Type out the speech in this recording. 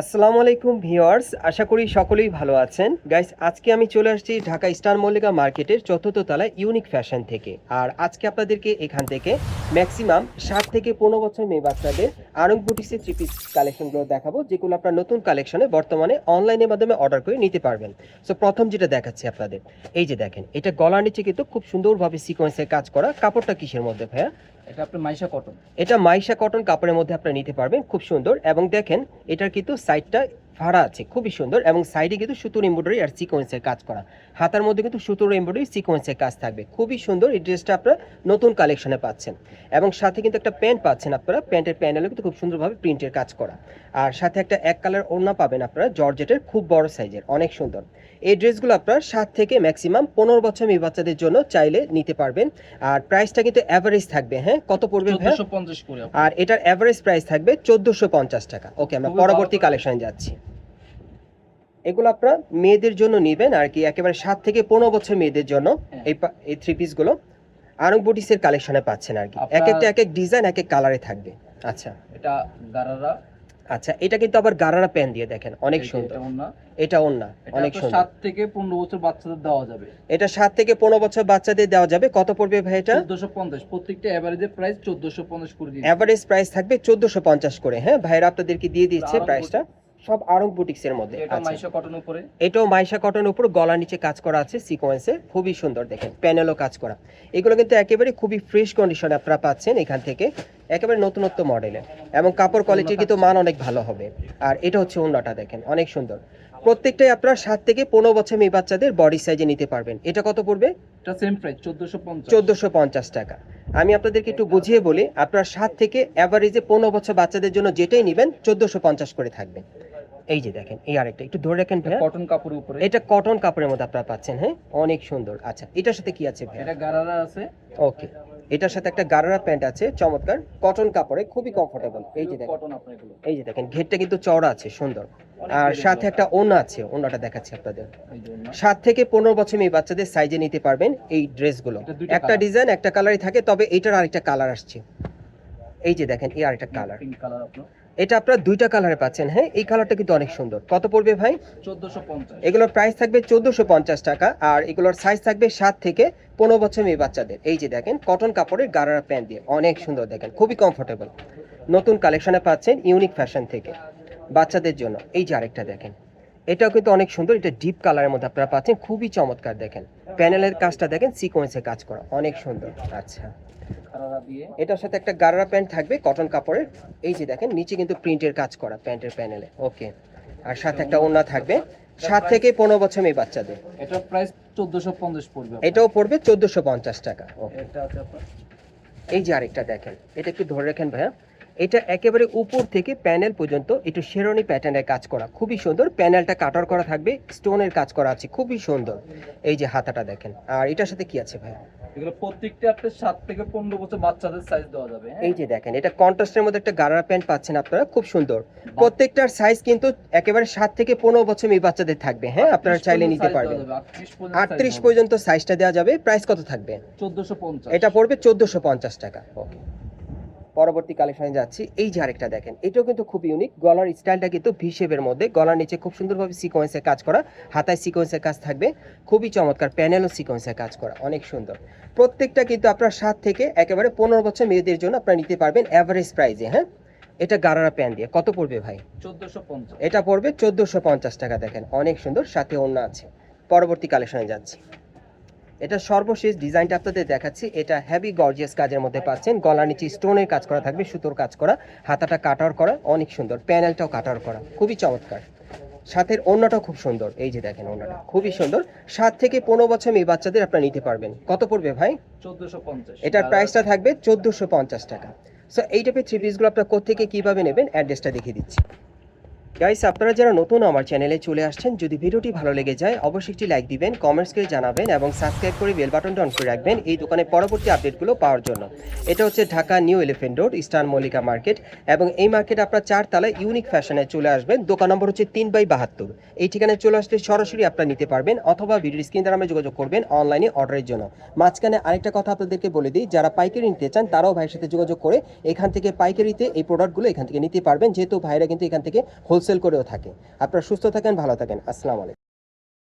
আসসালামু আলাইকুম ভিউয়ার্স, আশা করি সকলেই ভালো আছেন। গাইস আজকে আমি চলে আসছি ঢাকা স্টার মল্লিকা মার্কেটের চতুর্থ তলায় ইউনিক ফ্যাশন থেকে। আর আজকে আপনাদেরকে এখান থেকে ম্যাক্সিমাম সাত থেকে পনেরো বছর মেয়ে বাচ্চাদের আরং বুটিক্সের থ্রি পিস কালেকশনগুলো দেখাবো, যেগুলো আপনার নতুন কালেকশনে বর্তমানে অনলাইনের মাধ্যমে অর্ডার করে নিতে পারবেন। সো প্রথম যেটা দেখাচ্ছি আপনাদের, এই যে দেখেন, এটা গলার নিচে কিন্তু খুব সুন্দরভাবে সিকোয়েন্সের কাজ করা, কাপড়টা কিসের মধ্যে ভাইয়া? এটা আপনার মাইশা কটন এটা মাইশা কটন কাপড়ের মধ্যে আপনারা নিতে পারবেন, খুব সুন্দর। এবং দেখেন, এটার কিন্তু সাইডটা ভাড়া আছে খুবই সুন্দর এবং সাইডে কিন্তু সুতোর এমব্রয়ডারি আর সিকোয়েন্সের কাজ করা। হাতার মধ্যে কিন্তু সুতোর এমব্রয়ডারি সিকোয়েন্সের কাজ থাকবে। খুবই সুন্দর এই ড্রেসটা আপনারা নতুন কালেকশনে পাচ্ছেন। এবং সাথে কিন্তু একটা প্যান্ট পাচ্ছেন আপনারা। প্যান্টের প্যানেলে কিন্তু খুব সুন্দরভাবে প্রিন্টের কাজ করা। আর সাথে একটা এক কালার ওড়না পাবেন আপনারা জর্জেটের খুব বড় সাইজের অনেক সুন্দর। এই ড্রেসগুলো আপনারা সাত থেকে ম্যাক্সিমাম পনেরো বছর মেয়ে বাচ্চাদের জন্য চাইলে নিতে পারবেন। আর প্রাইসটা কিন্তু অ্যাভারেজ থাকবে হ্যাঁ? কত পড়বে আর এটার অ্যাভারেজ প্রাইস থাকবে চোদ্দোশো পঞ্চাশ টাকা। ওকে আমরা পরবর্তী। কালেকশনে যাচ্ছি। এগুলো আপনারা মেয়েদের জন্য নেবেন আর কি একেবারে সাত থেকে পনেরো বছর মেয়েদের জন্য হ্যাঁ। এই এই থ্রি পিসগুলো আরং বুটিসের কালেকশনে পাচ্ছেন আর কি। এক একটা এক এক ডিজাইন এক এক কালারে থাকবে। আচ্ছা। এটা গারারা। আচ্ছা এটা কিন্তু আবার গারারা প্যান দিয়ে দেখেন অনেক সুন্দর। এটা ওন্না অনেক সুন্দর। সাত থেকে পনেরো বছর বাচ্চাদের দেওয়া যাবে। এটা সাত থেকে পনেরো বছর বাচ্চাদের দেওয়া যাবে। কত পড়বে ভাই এটা? চোদ্দশো পঞ্চাশ। প্রত্যেকটা এভারেজের প্রাইস চোদ্দশো পঞ্চাশ করে দিয়েছে অ্যাভারেজ প্রাইস থাকবে চোদ্দোশো পঞ্চাশ করে। হ্যাঁ ভাইরা আপনাদেরকে দিয়ে দিচ্ছে আরং প্রাইসটা সব আরং বুটিক্সের মধ্যে মাইশা কটন উপরে। এটাও মাইশা কটন উপর গলার নিচে কাজ করা আছে সিকোয়েন্সে খুবই সুন্দর দেখেন প্যানেলও কাজ করা। এগুলো কিন্তু একেবারে খুবই ফ্রেশ কন্ডিশনে আপনারা পাচ্ছেন এখান থেকে একেবারে নতুনত্ব মডেলের এবং কাপড় কোয়ালিটি কিন্তু মান অনেক ভালো হবে। আর এটা হচ্ছে অন্যটা দেখেন অনেক সুন্দর। প্রত্যেকটাই আপনারা সাত থেকে পনেরো বছর মেয়ে বাচ্চাদের বডি সাইজে নিতে পারবেন। এটা কত পড়বে? এটা সেম প্রাইস চোদ্দশো পঞ্চাশ। চোদ্দোশো পঞ্চাশ টাকা। আমি আপনাদেরকে একটু বুঝিয়ে বলি আপনারা সাত থেকে অ্যাভারেজে পনেরো বছর বাচ্চাদের জন্য যেটাই নেবেন চোদ্দোশো পঞ্চাশ করে থাকবে। এই যে দেখেন এই আরেকটা একটু ধরে রাখেন ভাইয়া। কটন কাপড়ের উপরে। এটা কটন কাপড়ের মধ্যে আপনারা পাচ্ছেন হ্যাঁ? অনেক সুন্দর। আচ্ছা এটার সাথে কি আছে ভাই এটা গারারা আছে। ওকে এটার সাথে একটা গারারা প্যান্ট আছে চমৎকার। কটন কাপড়ে খুবই কমফোর্টেবল এই যে দেখেন। এই যে দেখেন ঘেরটা কিন্তু চওড়া আছে সুন্দর। আর সাথে একটা ওনা আছে ওনাটা দেখাচ্ছি আপনাদের। সাত থেকে পনেরো বছর মেয়ে বাচ্চাদের সাইজে নিতে পারবেন এই ড্রেসগুলো একটা ডিজাইন একটা কালারই থাকে তবে এটার আরেকটা কালার আসছে। এই যে দেখেন এই আরেকটা কালার পিঙ্ক কালার আপনার। এটা আপনারা দুইটা কালারে পাচ্ছেন হ্যাঁ? এই কালারটা কিন্তু অনেক সুন্দর। কত পড়বে ভাই? চোদ্দশো পঞ্চাশ। এগুলোর প্রাইস থাকবে চোদ্দোশো পঞ্চাশ টাকা আর এগুলোর সাইজ থাকবে সাত থেকে পনেরো বছর মেয়ে বাচ্চাদের। এই যে দেখেন কটন কাপড়ের গারারা প্যান্ট দিয়ে অনেক সুন্দর দেখেন খুবই কমফোর্টেবল নতুন কালেকশনে পাচ্ছেন ইউনিক ফ্যাশন থেকে বাচ্চাদের জন্য। এই যে আরেকটা দেখেন এটাও কিন্তু অনেক সুন্দর এটা ডিপ কালারের মধ্যে আপনারা পাচ্ছেন খুবই চমৎকার দেখেন। প্যানেলের কাজটা দেখেন সিকোয়েন্সে কাজ করা অনেক সুন্দর। আচ্ছা এটার সাথে একটা গারারা প্যান্ট থাকবে কটন কাপড়ের। এই যে দেখেন নিচে কিন্তু প্রিন্টের কাজ করা প্যান্টের প্যানেলে। ওকে। আর সাথে একটা ওড়না থাকবে। সাত থেকে পনেরো বছর মেয়ে বাচ্চাদের। এটার প্রাইস চোদ্দশো পঞ্চাশ পড়বে এটাও পড়বে চোদ্দোশো পঞ্চাশ টাকা। এটা এই যে আরেকটা দেখেন এটা একটু ধরে রাখেন ভাইয়া। এটা একেবারে উপর থেকে প্যানেল পর্যন্ত একটু শেরনি প্যাটার্নের কাজ করা। খুবই সুন্দর। প্যানেলটা কাটার করা থাকবে স্টোনের কাজ করা আছে খুবই সুন্দর। এই যে হাতাটা দেখেন। আর এটার সাথে কি আছে ভাইয়া? এগুলো প্রত্যেকটা আপনার সাত থেকে পনেরো বছর বাচ্চাদের সাইজ দেওয়া যাবে হ্যাঁ? এই যে দেখেন এটা কন্ট্রাস্টের মধ্যে একটা গারারা প্যান্ট পাচ্ছেন আপনারা খুব সুন্দর। প্রত্যেকটার সাইজ কিন্তু একেবারে সাত থেকে পনেরো বছর মেয়ে বাচ্চাদের থাকবে হ্যাঁ? আপনারা চাইলে নিতে পারবেন। আটত্রিশ পর্যন্ত সাইজটা দেওয়া যাবে প্রাইস কত থাকবে? চোদ্দশো পঞ্চাশ। এটা পড়বে চোদ্দোশো পঞ্চাশ টাকা ওকে পরবর্তী কালেকশনে যাচ্ছি। এই যে আরেকটা দেখেন এটাও কিন্তু খুব ইউনিক গলার স্টাইলটা কিন্তু ভি শেপের মধ্যে। গলার নিচে খুব সুন্দরভাবে সিকোয়েন্সের কাজ করা হাতায় সিকোয়েন্সের কাজ থাকবে। খুবই চমৎকার প্যানেলও সিকোয়েন্সের কাজ করা অনেক সুন্দর। প্রত্যেকটা কিন্তু আপনার সাত থেকে একেবারে পনেরো বছর মেয়েদের জন্য আপনারা নিতে পারবেন অ্যাভারেজ প্রাইজে হ্যাঁ? এটা গারারা প্যান দিয়ে। কত পড়বে ভাই? চোদ্দশো এটা পড়বে চোদ্দোশো পঞ্চাশ টাকা দেখেন অনেক সুন্দর সাথে অন্য আছে। পরবর্তী কালেকশনে যাচ্ছি। এটা সর্বশেষ ডিজাইনটা আপনাদের দেখাচ্ছি। এটা হেভি গর্জিয়াস কাজের মধ্যে পাচ্ছেন। গলার নিচে স্টোনের কাজ করা থাকবে সুতোর কাজ করা হাতাটা কাটার করা অনেক সুন্দর। প্যানেলটাও কাটার করা খুবই চমৎকার। সাথের অন্যটাও খুব সুন্দর। এই যে দেখেন অন্যটা খুবই সুন্দর। সাত থেকে পনেরো বছর মেয়ে বাচ্চাদের আপনারা নিতে পারবেন। কত পড়বে ভাই? চোদ্দশো পঞ্চাশ। এটার প্রাইসটা থাকবে চোদ্দোশো পঞ্চাশ টাকা। সো এই টাইপের থ্রি পিসগুলো আপনারা কোথেকে কীভাবে নেবেন? অ্যাড্রেসটা দেখিয়ে দিচ্ছি। গাইস আপনারা যারা নতুন আমার চ্যানেলে চলে আসছেন, যদি ভিডিওটি ভালো লেগে যায়, অবশ্যই একটি লাইক দিবেন কমেন্টস জানাবেন এবং সাবস্ক্রাইব করে বেল বাটনটা অন করে রাখবেন এই দোকানে পরবর্তী আপডেটগুলো পাওয়ার জন্য। এটা হচ্ছে Dhaka new elephant road eastern Mallika market এবং এই মার্কেট আপনার চার তালায় ইউনিক ফ্যাশনে চলে আসবেন। দোকান নম্বর হচ্ছে তিন বাই বাহাত্তর। এই ঠিকানায় চলে আসলে সরাসরি আপনারা নিতে পারবেন অথবা ভিডিও স্ক্রিন দ্বারা আমরা যোগাযোগ করবেন অনলাইনে অর্ডারের জন্য। মাঝখানে আরেকটা কথা আপনাদেরকে বলে দিই, যারা পাইকারি নিতে চান, তারাও ভাইয়ের সাথে যোগাযোগ করে এখান থেকে পাইকারিতে এই প্রোডাক্টগুলো এখান থেকে নিতে পারবেন। যেহেতু ভাইরা কিন্তু এখান থেকে হোলসেল হোলসেল করেও থাকে। আপনারা সুস্থ থাকেন ভালো থাকেন। আসসালামু আলাইকুম।